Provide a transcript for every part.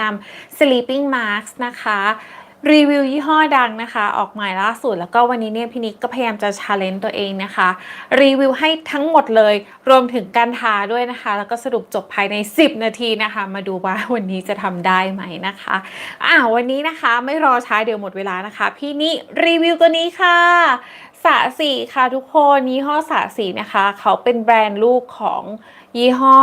นำ sleeping mask นะคะ รีวิวยี่ห้อดังนะคะ ออกใหม่ล่าสุด แล้วก็วันนี้เนี่ยพี่นิกก็พยายามจะ challenge ตัวเองนะคะ รีวิวให้ทั้งหมดเลย รวมถึงการทาด้วยนะคะ แล้วก็สรุปจบภายใน 10 นาทีนะคะ มาดูว่าวันนี้จะทำได้ไหมนะคะอ่าวันนี้นะคะไม่รอช้าเดี๋ยวหมดเวลานะคะ พี่นิรีวิวตัวนี้ค่ะ สะสีค่ะทุกคนยี่ห้อสะสีนะคะ เขาเป็นแบรนด์ลูกของยี่ห้อ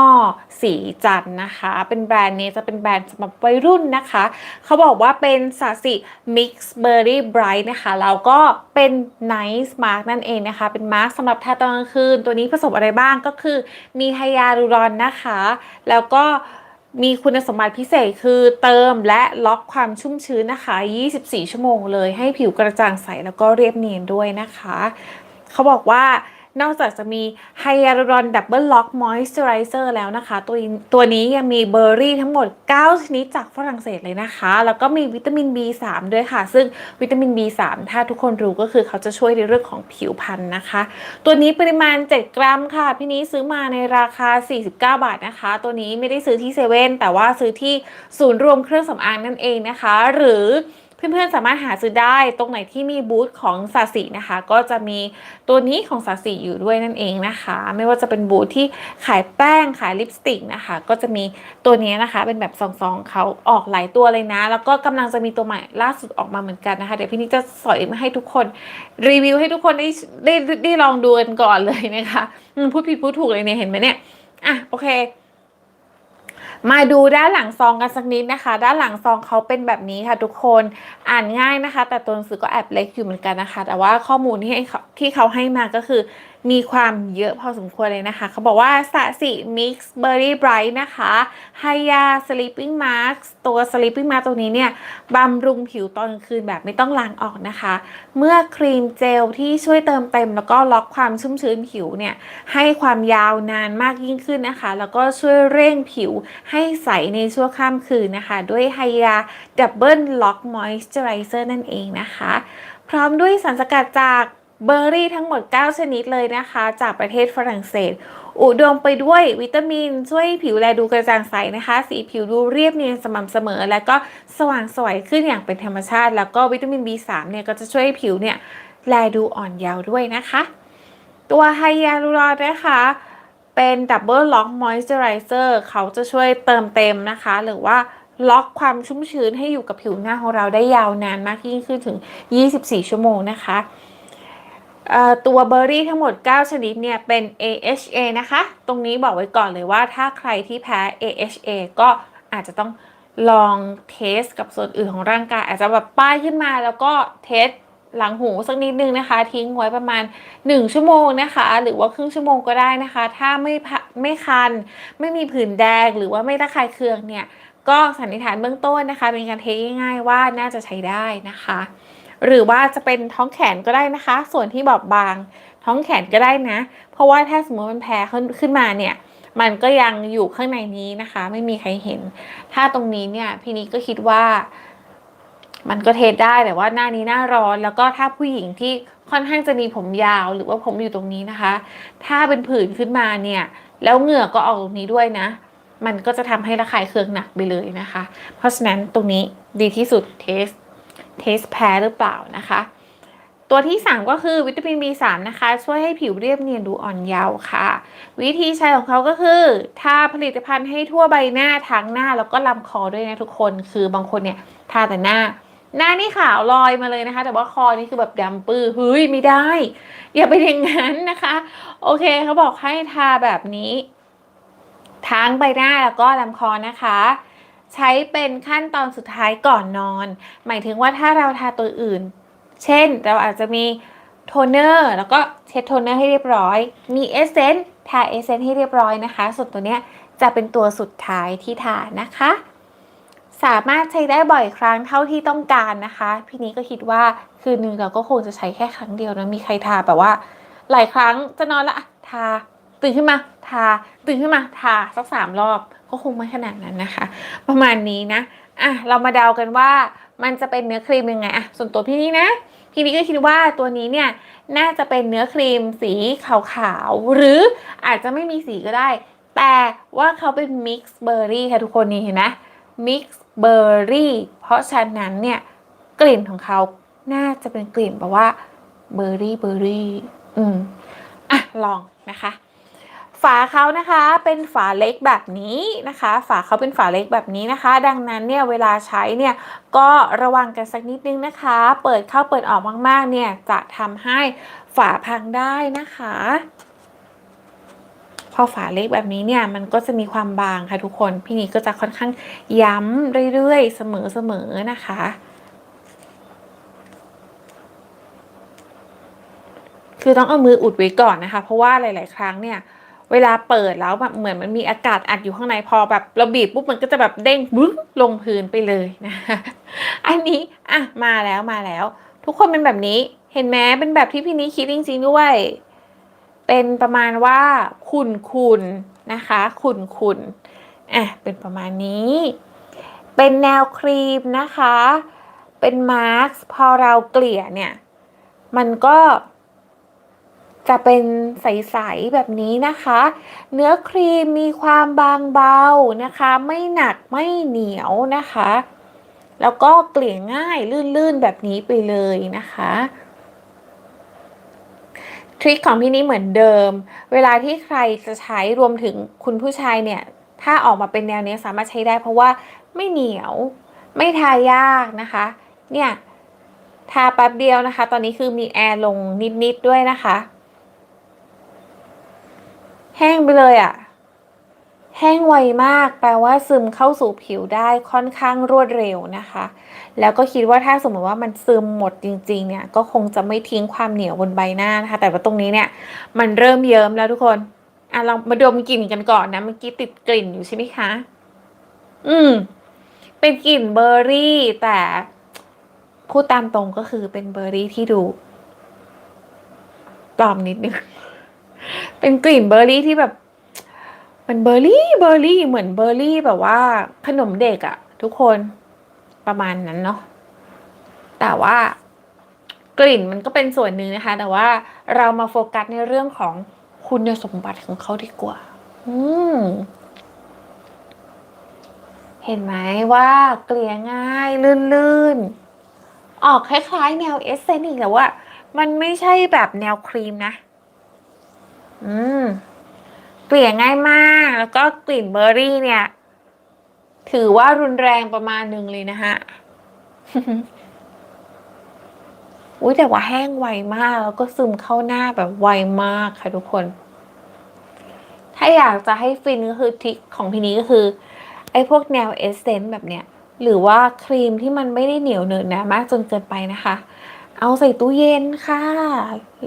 สีจันนะคะ เป็นแบรนด์นี้จะเป็นแบรนด์สำหรับวัยรุ่นนะคะ เขาบอกว่าเป็นสะสี Mix Berry Bright นะคะแล้วก็เป็น Nice Mask นั่นเองนะคะ เป็นมาร์กสำหรับทาตอนกลางคืน ตัวนี้ผสมอะไรบ้างก็คือมีไฮยาลูรอนนะคะ แล้วก็ มีคุณสมบัติพิเศษคือเติมและล็อกความชุ่มชื้นนะคะ 24 ชั่วโมงเลยให้ผิวกระจ่างใสแล้วก็เรียบเนียนด้วยนะคะ เขาบอกว่า นอกจากจะมีไฮยาลูรอนดับเบิลล็อกมอยส์เจอไรเซอร์แล้วนะคะ ตัวตัวนี้ยังมีเบอร์รี่ทั้งหมด 9 ชนิดจากฝรั่งเศสเลยนะคะ แล้วก็มีวิตามิน B3 ด้วยค่ะ ซึ่งวิตามิน B3 ถ้าทุกคนรู้ก็คือเขาจะช่วยในเรื่องของผิวพรรณนะคะ ตัวนี้ปริมาณ 7 กรัมค่ะ พี่นี้ซื้อมาในราคา 49 บาทนะคะ ตัวนี้ไม่ได้ซื้อที่เซเว่นแต่ว่าซื้อที่ศูนย์รวมเครื่องสำอางนั่นเองนะคะ หรือ เพื่อนๆสามารถหาซื้อได้ตรงไหนที่มีบูธของสาสีนะคะ ก็จะมีตัวนี้ของสาสีอยู่ด้วยนั่นเองนะคะ ไม่ว่าจะเป็นบูธที่ขายแป้งขายลิปสติกนะคะ ก็จะมีตัวนี้นะคะเป็นแบบซองๆเขาออกหลายตัวเลยนะ แล้วก็กำลังจะมีตัวใหม่ล่าสุดออกมาเหมือนกันนะคะ เดี๋ยวพี่นิกจะสอยมาให้ทุกคนรีวิวให้ทุกคนได้ได้ได้ลองดูกันก่อนเลยนะคะพูดผิดพูดถูกเลยเนี่ยเห็นไหมเนี่ยอะโอเค มาดูด้านหลังซองกันสักนิดนะคะ ด้านหลังซองเขาเป็นแบบนี้ค่ะ ทุกคนอ่านง่ายนะคะ แต่ตัวหนังสือก็แอบเล็กอยู่เหมือนกันนะคะ แต่ว่าข้อมูลที่ให้ที่เขาให้มาก็คือมีความเยอะพอสมควรเลยนะคะ เขาบอกว่าสะสีมิกซ์เบอร์รี่ไบรท์นะคะไฮยาสลิปปิ้งมาร์กตัวสลิปปิ้งมาร์กตัวนี้เนี่ยบำรุงผิวตอนกลางคืนแบบไม่ต้องล้างออกนะคะ เมื่อครีมเจลที่ช่วยเติมเต็ม แล้วก็ล็อกความชุ่มชื้นผิวเนี่ยให้ความยาวนานมากยิ่งขึ้นนะคะ แล้วก็ช่วยเร่งผิวให้ใสในชั่วข้ามคืนนะคะ ด้วยไฮยาดับเบิลล็อกมอยส์เจอไรเซอร์นั่นเองนะคะ พร้อมด้วยสารสกัดจาก เบอร์รี่ทั้งหมด 9 ชนิดเลยนะคะ จากประเทศฝรั่งเศส อุดมไปด้วยวิตามิน ช่วยผิวแลดูกระจ่างใสนะคะ สีผิวดูเรียบเนียนสม่ำเสมอ และก็สว่างสวยขึ้นอย่างเป็นธรรมชาติ แล้วก็วิตามิน B3 เนี่ยก็จะช่วยให้ผิวเนี่ยแลดูอ่อนเยาว์ด้วยนะคะ ตัวไฮยาลูรอนนะคะเป็นดับเบิลล็อกมอยส์เจอไรเซอร์เขาจะช่วยเติมเต็มนะคะ หรือว่าล็อกความชุ่มชื้นให้อยู่กับผิวหน้าของเราได้ยาวนานมากยิ่งขึ้นถึง 24 ชั่วโมงนะคะ ตัวเบอร์รี่ทั้งหมด 9 ชนิดเนี่ยเป็น AHA นะคะ ตรงนี้บอกไว้ก่อนเลยว่าถ้าใครที่แพ้ AHA ก็อาจจะต้องลองเทสกับส่วนอื่นของร่างกาย อาจจะแบบป้ายขึ้นมาแล้วก็เทสหลังหูสักนิดนึงนะคะ ทิ้งไว้ประมาณ 1 ชั่วโมงนะคะ หรือว่าครึ่งชั่วโมงก็ได้นะคะ ถ้าไม่ไม่คัน ไม่มีผื่นแดงหรือว่าไม่ระคายเคืองเนี่ยก็สันนิษฐานเบื้องต้นนะคะ เป็นการเทสง่ายๆว่าน่าจะใช้ได้นะคะ หรือว่าจะเป็นท้องแขนก็ได้นะคะ ส่วนที่บอบบางท้องแขนก็ได้นะ เพราะว่าถ้าสมมติมันแพ้ขึ้นขึ้นมาเนี่ยมันก็ยังอยู่ข้างในนี้นะคะ ไม่มีใครเห็น ถ้าตรงนี้เนี่ยพี่นี้ก็คิดว่า มันก็เทสได้แต่ว่าหน้านี้หน้าร้อน แล้วก็ถ้าผู้หญิงที่ค่อนข้างจะมีผมยาวหรือว่าผมอยู่ตรงนี้นะคะ ถ้าเป็นผื่นขึ้นมาเนี่ย แล้วเหงื่อก็ออกตรงนี้ด้วยนะ มันก็จะทำให้ระคายเคืองหนักไปเลยนะคะ เพราะฉะนั้นตรงนี้ดีที่สุดเทส เทสแพ้หรือเปล่านะคะ ตัวที่ 3 ก็คือวิตามิน B3 นะคะ ช่วยให้ผิวเรียบเนียนดูอ่อนเยาว์ค่ะ วิธีใช้ของเขาก็คือทาผลิตภัณฑ์ให้ทั่วใบหน้าทั้งหน้าแล้วก็ลำคอด้วยนะทุกคน คือบางคนเนี่ยทาแต่หน้าหน้านี่ขาวลอยมาเลยนะคะ แต่ว่าคอนี่คือแบบดำปื้อเฮ้ยไม่ได้ อย่าไปอย่างนั้นนะคะ โอเคเขาบอกให้ทาแบบนี้ ทั้งใบหน้าแล้วก็ลำคอนะคะ ใช้เป็นขั้นตอนสุดท้ายก่อนนอน หมายถึงว่าถ้าเราทาตัวอื่น เช่นเราอาจจะมีโทนเนอร์แล้วก็เช็ดโทนเนอร์ให้เรียบร้อย มีเอเซนต์ทาเอเซนต์ให้เรียบร้อยนะคะ ส่วนตัวเนี้ยจะเป็นตัวสุดท้ายที่ทานะคะ สามารถใช้ได้บ่อยครั้งเท่าที่ต้องการนะคะ พี่นี้ก็คิดว่าคืนนึงเราก็คงจะใช้แค่ครั้งเดียวนะมีใครทาแบบว่า หลายครั้งจะนอนละทาตื่นขึ้นมา ทาตื่นขึ้นมาทาสักสามรอบก็คงไม่ขนาดนั้นนะคะ ประมาณนี้นะอะเรามาเดากันว่ามันจะเป็นเนื้อครีมยังไงอะส่วนตัวพี่นี้นะ พี่นี้ก็คิดว่าตัวนี้เนี่ยน่าจะเป็นเนื้อครีมสีขาวๆหรืออาจจะไม่มีสีก็ได้ แต่ว่าเขาเป็นมิกซ์เบอร์รี่ค่ะทุกคนนี่เห็นไหมมิกซ์เบอร์รี่เพราะฉะนั้นเนี่ยกลิ่นของเขาน่าจะเป็นกลิ่นแบบว่าเบอร์รี่เบอร์รี่ อืม อะ ลองนะคะ ฝาเขานะคะเป็นฝาเล็กแบบนี้นะคะ ฝาเขาเป็นฝาเล็กแบบนี้นะคะ ดังนั้นเนี่ยเวลาใช้เนี่ยก็ระวังกันสักนิดนึงนะคะ เปิดเข้าเปิดออกมากๆเนี่ยจะทำให้ฝาพังได้นะคะพอฝาเล็กแบบนี้เนี่ยมันก็จะมีความบางค่ะทุกคน พี่นีก็จะค่อนข้างย้ำเรื่อยๆ เสมอๆนะคะ คือต้องเอามืออุดไว้ก่อนนะคะ เพราะว่าหลาย ๆ ครั้งเนี่ย เวลาเปิดแล้วแบบเหมือนมันมีอากาศอัดอยู่ข้างในพอแบบเราบีบปุ๊บมันก็จะแบบเด้งบึ้งลงพื้นไปเลยนะอันนี้อะมาแล้วมาแล้ว ทุกคนเป็นแบบนี้เห็นไหมเป็นแบบที่พี่นี้คิดจริงๆด้วย เป็นประมาณว่าขุนขุนนะคะขุนขุนอะเป็นประมาณนี้ เป็นแนวครีมนะคะ เป็นมาร์กพอเราเกลี่ยเนี่ย มันก็ จะเป็นใส ๆ แบบนี้นะคะ เนื้อครีมมีความบางเบานะคะ ไม่หนักไม่เหนียวนะคะ แล้วก็เกลี่ยง่ายลื่น ๆ แบบนี้ไปเลยนะคะทริคของพี่นี้เหมือนเดิม เวลาที่ใครจะใช้รวมถึงคุณผู้ชายเนี่ย ถ้าออกมาเป็นแนวนี้สามารถใช้ได้เพราะว่าไม่เหนียว ไม่ทายากนะคะ เนี่ย ทาแป๊บเดียวนะคะ ตอนนี้คือมีแอร์ลงนิดๆด้วยนะคะ แห้งไปเลยอะ่ะ แห้งไวมาก แปลว่าซึมเข้าสู่ผิวได้ค่อนข้างรวดเร็วนะคะ แล้วก็คิดว่าถ้าสมมติว่ามันซึมหมดจริง ๆ เนี่ย ก็คงจะไม่ทิ้งความเหนียวบนใบหน้านะคะ แต่ว่าตรงนี้เนี่ย มันเริ่มเยิ้มแล้วทุกคนอะลองมาดมกลิ่นกันก่อนนะเมื่อกี้ติดกลิ่นอยู่ใช่ไหมคะ อืม เป็นกลิ่นเบอร์รี่ แต่พูดตามตรงก็คือเป็นเบอร์รี่ที่ดูปลอมนิดนึง เป็นกลิ่นเบอร์รี่ที่แบบ มันเบอร์รี่เบอร์รี่เหมือนเบอร์รี่แบบว่า ขนมเด็กอะทุกคนประมาณนั้นเนาะแต่ว่ากลิ่นมันก็เป็นส่วนหนึ่งนะคะ แต่ว่าเรามาโฟกัสในเรื่องของคุณสมบัติของเขาดีกว่า อืมเห็นไหมว่าเกลี่ยง่ายลื่นๆ ออกคล้ายๆ แนวเอสเซนต์อีกแต่ว่า มันไม่ใช่แบบแนวครีมนะ อืมเกลี่ยง่ายมาก แล้วก็กลิ่นเบอร์รี่เนี่ย ถือว่ารุนแรงประมาณหนึ่งเลยนะฮะ อุ้ยแต่ว่าแห้งไวมาก แล้วก็ซึมเข้าหน้าแบบไวมากค่ะทุกคน ถ้าอยากจะให้ฟินก็คือทริคของพี่นี้ก็คือ ไอ้พวกแนวเอสเซนต์แบบเนี้ย หรือว่าครีมที่มันไม่ได้เหนียวเหนอะหนะมากจนเกินไปนะคะ เอาใส่ตู้เย็นค่ะ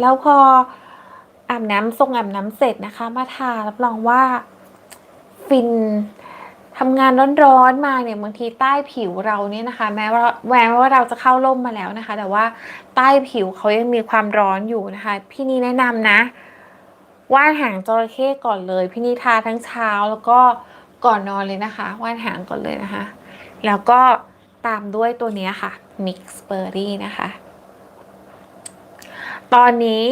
แล้วพอ อาบน้ำทรงอาบน้ำเสร็จนะคะ มาทารับรองว่าฟินทำงานร้อนๆมาเนี่ยบางทีใต้ผิวเราเนี่ยนะคะ แม้ว่าแม้ว่าเราจะเข้าร่มมาแล้วนะคะ แต่ว่าใต้ผิวเขายังมีความร้อนอยู่นะคะ พี่นี่แนะนำนะ ว่านหางจระเข้ก่อนเลย พี่นี่ทาทั้งเช้าแล้วก็ก่อนนอนเลยนะคะ ว่านหางก่อนเลยนะคะ แล้วก็ตามด้วยตัวนี้ค่ะ Mix Berry นะคะ ตอนนี้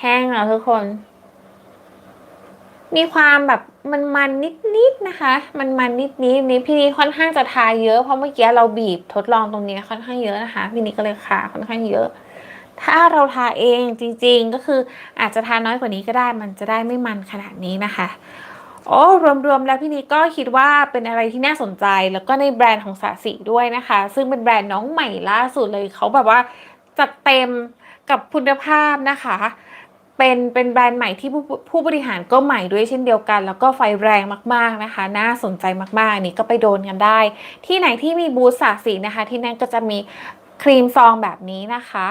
แห้งแล้วทุกคน มีความแบบมันมันนิดนิดๆนะคะ มันมันนิดนิดนี้พี่นี้ค่อนข้างจะทาเยอะเพราะเมื่อกี้เราบีบทดลองตรงนี้ค่อนข้างเยอะนะคะ พี่นี้ก็เลยคาค่อนข้างเยอะ ถ้าเราทาเองจริง ๆ ก็คืออาจจะทาน้อยกว่านี้ก็ได้ มันจะได้ไม่มันขนาดนี้นะคะโอ้รวมๆแล้วพี่นี้ก็คิดว่าเป็นอะไรที่น่าสนใจแล้วก็ในแบรนด์ของสาสีด้วยนะคะ ซึ่งเป็นแบรนด์น้องใหม่ล่าสุดเลยเขาแบบว่าจัดเต็มกับคุณภาพนะคะ เป็นเป็นแบรนด์ใหม่ที่ผู้ผู้บริหารก็ใหม่ด้วยเช่นเดียวกัน แล้วก็ไฟแรงมากๆนะคะ น่าสนใจมากๆอันนี้ก็ไปโดนกันได้ ที่ไหนที่มีบูธสาสีนะคะ ที่นั่นก็จะมีครีมซองแบบนี้นะคะ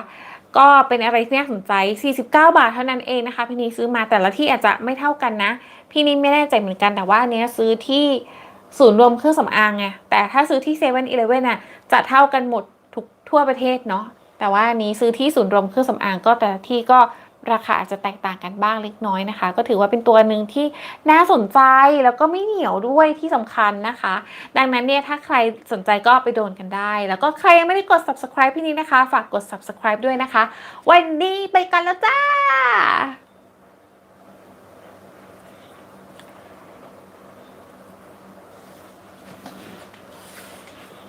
ก็เป็นอะไรที่น่าสนใจ 49 บาทเท่านั้นเองนะคะ พี่นีซื้อมาแต่ละที่อาจจะไม่เท่ากันนะ พี่นีไม่แน่ใจเหมือนกันแต่ว่าอันเนี้ยซื้อที่ศูนย์รวมเครื่องสำอางไง แต่ถ้าซื้อที่เซเว่นอีเลฟเว่นอะจะเท่ากันหมดทุกทั่วประเทศเนาะ แต่ว่าอันนี้ซื้อที่ศูนย์รวมเครื่องสำอางก็แต่ละที่ก็ ราคาอาจจะแตกต่างกันบ้างเล็กน้อยนะคะ ก็ถือว่าเป็นตัวหนึ่งที่น่าสนใจแล้วก็ไม่เหนียวด้วยที่สำคัญนะคะ ดังนั้นเนี่ยถ้าใครสนใจก็ไปโดนกันได้ แล้วก็ใครยังไม่ได้กด subscribe พี่นี้นะคะ ฝากกด subscribe ด้วยนะคะ วันนี้ไปกันแล้วจ้า